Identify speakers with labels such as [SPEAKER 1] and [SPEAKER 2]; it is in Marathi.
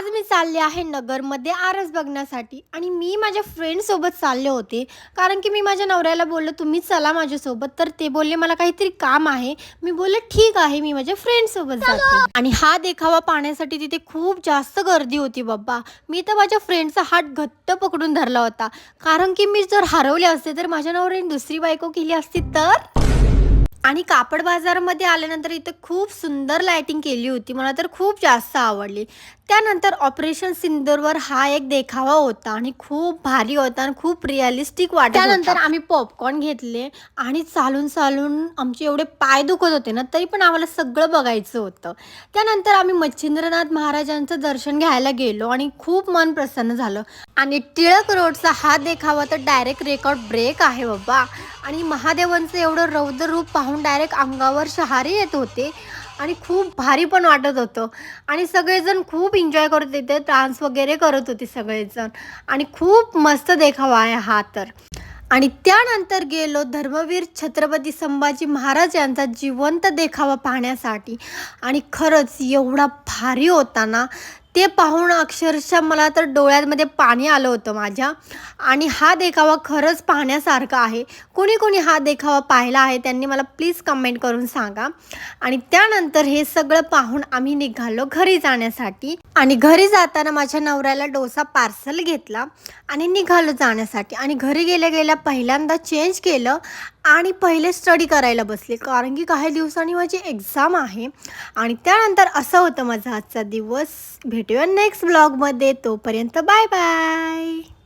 [SPEAKER 1] आज मी चालले आहे नगरमध्ये आरस बघण्यासाठी आणि मी माझ्या फ्रेंडसोबत चालले होते. कारण की मी माझ्या नवऱ्याला बोललो तुम्ही चला माझ्यासोबत. तर ते बोलले मला काहीतरी काम आहे. मी बोलले ठीक आहे मी माझ्या फ्रेंडसोबत जाते. आणि हा देखावा पाहण्यासाठी तिथे खूप जास्त गर्दी होती बाबा. मी तर माझ्या फ्रेंडचा हात घट्ट पकडून धरला होता. कारण की मी जर हरवले असते तर माझ्या नवऱ्याने दुसरी बायको केली असती तर? आणि कापड बाजारामध्ये आल्यानंतर इथे खूप सुंदर लाइटिंग केली होती. मला तर खूप जास्त आवडली. त्यानंतर ऑपरेशन सिंदूरवर हा एक देखावा होता आणि खूप भारी होता आणि खूप रिअलिस्टिक वाटत त्यानंतर आम्ही पॉपकॉर्न घेतले आणि चालून चालून आमचे एवढे पाय दुखत होते ना तरी पण आम्हाला सगळं बघायचं होतं. त्यानंतर आम्ही मच्छिंद्रनाथ महाराजांचं दर्शन घ्यायला गेलो आणि खूप मन प्रसन्न झालं. आणि टिळक रोडचा हा देखावा तर डायरेक्ट रेकॉर्ड ब्रेक आहे बाबा. आणि महादेवांचं एवढं रौद्र रूप पाहून डायरेक्ट अंगावर शहारे येत होते आणि खूप भारी पण वाटत होतं. आणि सगळेजण खूप एन्जॉय करत होते डान्स वगैरे करत होते सगळेजण. आणि खूप मस्त देखावा आहे हा तर. आणि त्यानंतर गेलो धर्मवीर छत्रपती संभाजी महाराज यांचा जिवंत देखावा पाहण्यासाठी. आणि खरंच एवढा भारी होता ना ते पाहून अक्षरशः मला तर डोळ्यांमध्ये पाणी आलं होतं माझ्या. आणि हा देखावा खरंच पाहण्यासारखा आहे. कोणी कोणी हा देखावा पाहिला आहे त्यांनी मला प्लीज कमेंट करून सांगा. आणि त्यानंतर हे सगळं पाहून आम्ही निघालो घरी जाण्यासाठी. आणि घरी जाताना माझ्या नवऱ्याला डोसा पार्सल घेतला आणि निघालो जाण्यासाठी. आणि घरी गेल्या गेल्या पहिल्यांदा चेंज केलं आणि पहिले स्टडी करायला बसले. कारण की काही दिवसांनी माझी एक्झाम आहे. आणि त्यानंतर असं होतं माझा आजचा दिवस. भेटूया नेक्स्ट ब्लॉगमध्ये तोपर्यंत बाय बाय